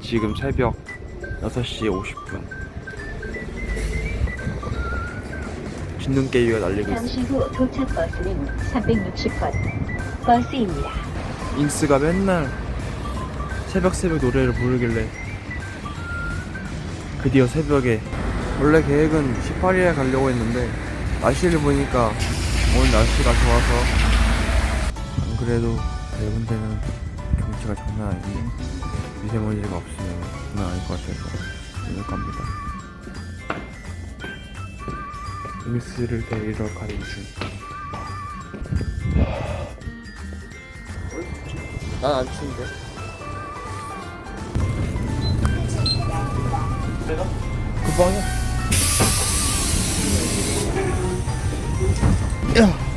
지금 새벽 6시 50분. 진눈깨비가 날리고 있어. 잠시 후 도착 버스는 360번 버스입니다. 인스가 맨날 새벽 새벽 노래를 부르길래 드디어 새벽에 원래 계획은 18일에 가려고 했는데 날씨를 보니까 오늘 날씨가 좋아서 안 그래도 넓은 데는 경치가 장난 아닌데 미세먼지가 없으면 장난 아닐 것 같아서 오늘 갑니다 미스를 데리러 가는 중 난안 추운데. 내가? 그 방이야. 야.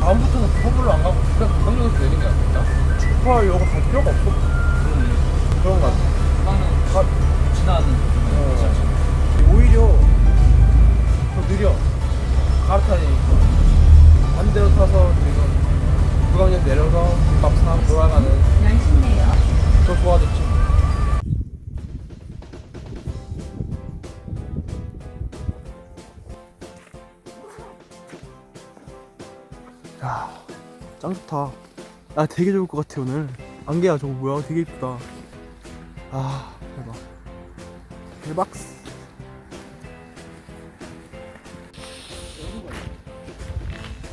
다음부터는 그거별로 안 가고 그냥 관광역에서 내는 게 아닐까? 축구할 요거 갈 필요가 없어. 그런 거 같아. 나는 지나는 오히려 더 느려. 갈아타니까. 반대로 타서 지금 구강역 내려서 김밥 사 돌아가는 날씨네요. 더 좋아졌지. 야, 짱 좋다. 아, 되게 좋을 것 같아 오늘. 안개야 저거 뭐야? 되게 이쁘다. 아, 대박. 대박.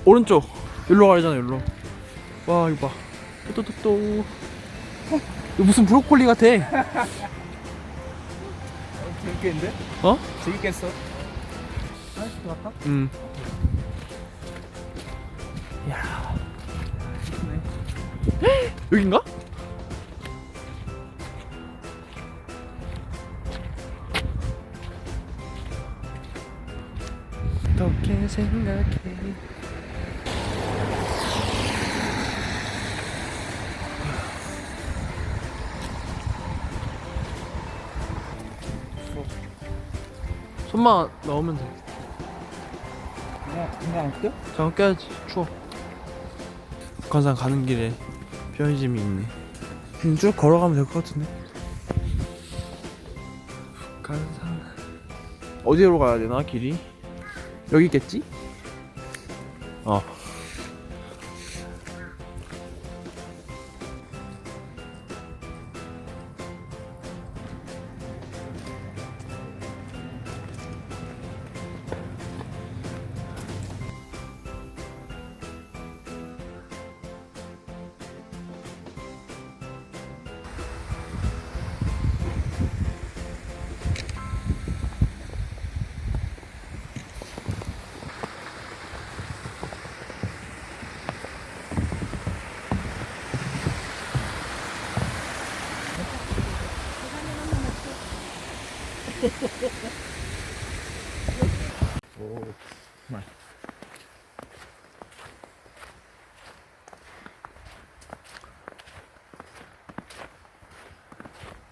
오른쪽. 여기로 가야잖아, 여기로. 와, 이거 봐. 또또 또. 이거 무슨 브로콜리 같아. 재밌겠는데? 어? 재밌겠어? 음. 야. 여긴가? 어떻게 생각해? 손만 넣으면 돼. 그냥 그냥 안 껴? 잠깐 껴야지 추워 북한산 가는 길에 편의점이 있네 그냥 쭉 걸어가면 될 것 같은데 북한산 어디로 가야 되나 길이? 여기 있겠지? 어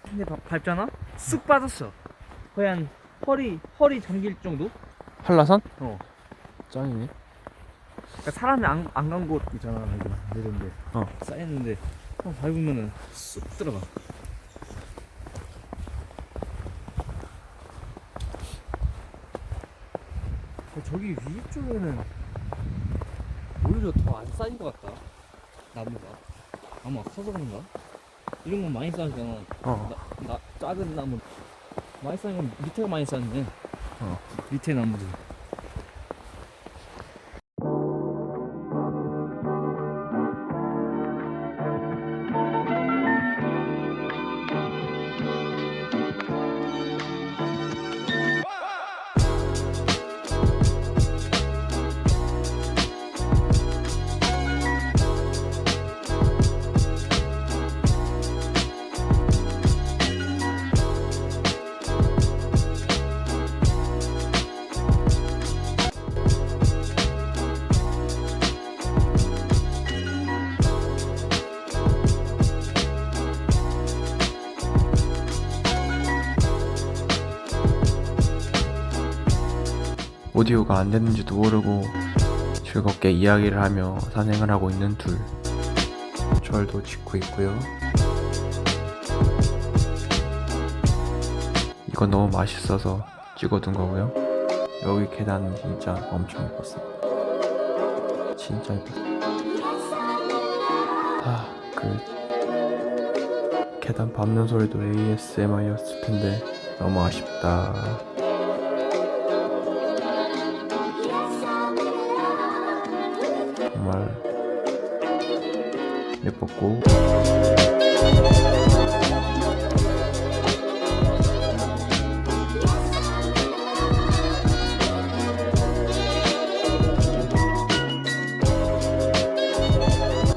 근데 바- 밟잖아? 쓱 빠졌어 거의 한 허리 허리 잠길 정도? 한라산? 어 짱이네 그러니까 사람이 안 안 간 곳 있잖아 여기 내던데 어. 쌓였는데 한 밟으면은 쑥 들어가 저기 위쪽에는 오히려 더 안 쌓인 것 같다. 나무가. 아마 없어서 그런가? 이런 건 많이 쌓이잖아 어. 나, 나 작은 나무. 많이 쌓인 건 밑에가 많이 쌓였네. 어. 밑에 나무들 오디오가 안 되는지도 모르고 즐겁게 이야기를 하며 산행을 하고 있는 둘. 절도 짓고 있고요. 이건 너무 맛있어서 찍어둔 거고요. 여기 계단은 진짜 엄청 예뻤어요. 진짜 예뻤어요. 아, 그 계단 밟는 소리도 ASMR이었을 텐데 너무 아쉽다. 예뻤고.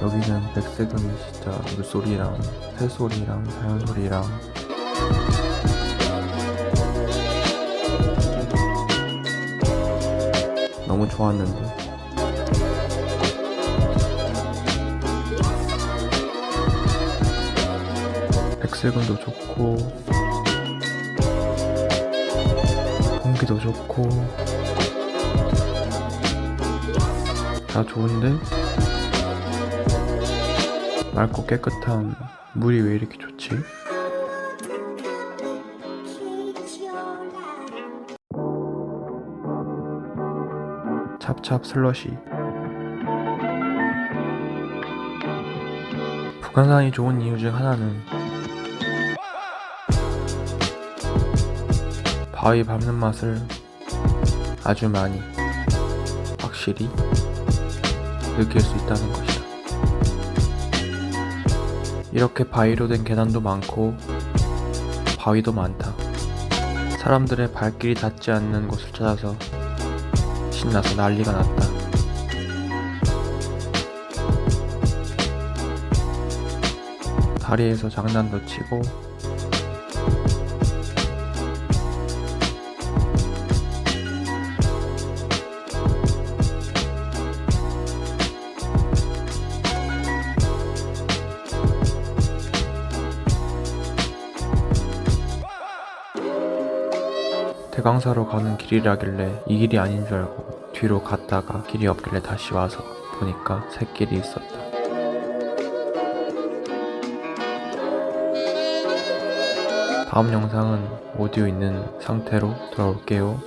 여기는 백색은 진짜 물소리랑 새소리랑 자연소리랑. 너무 좋았는데 백색은도 좋고 공기도 좋고 다 좋은데 맑고 깨끗한 물이 왜 이렇게 좋지? 찹찹 슬러시 북한산이 좋은 이유 중 하나는 바위 밟는 맛을 아주 많이 확실히 느낄 수 있다는 것이다. 이렇게 바위로 된 계단도 많고 바위도 많다. 사람들의 발길이 닿지 않는 곳을 찾아서 신나서 난리가 났다. 다리에서 장난도 치고 대강사로 가는 길이라길래 이 길이 아닌 줄 알고 뒤로 갔다가 길이 없길래 다시 와서 보니까 새길이 있었다. 다음 영상은 오디오 있는 상태로 돌아올게요.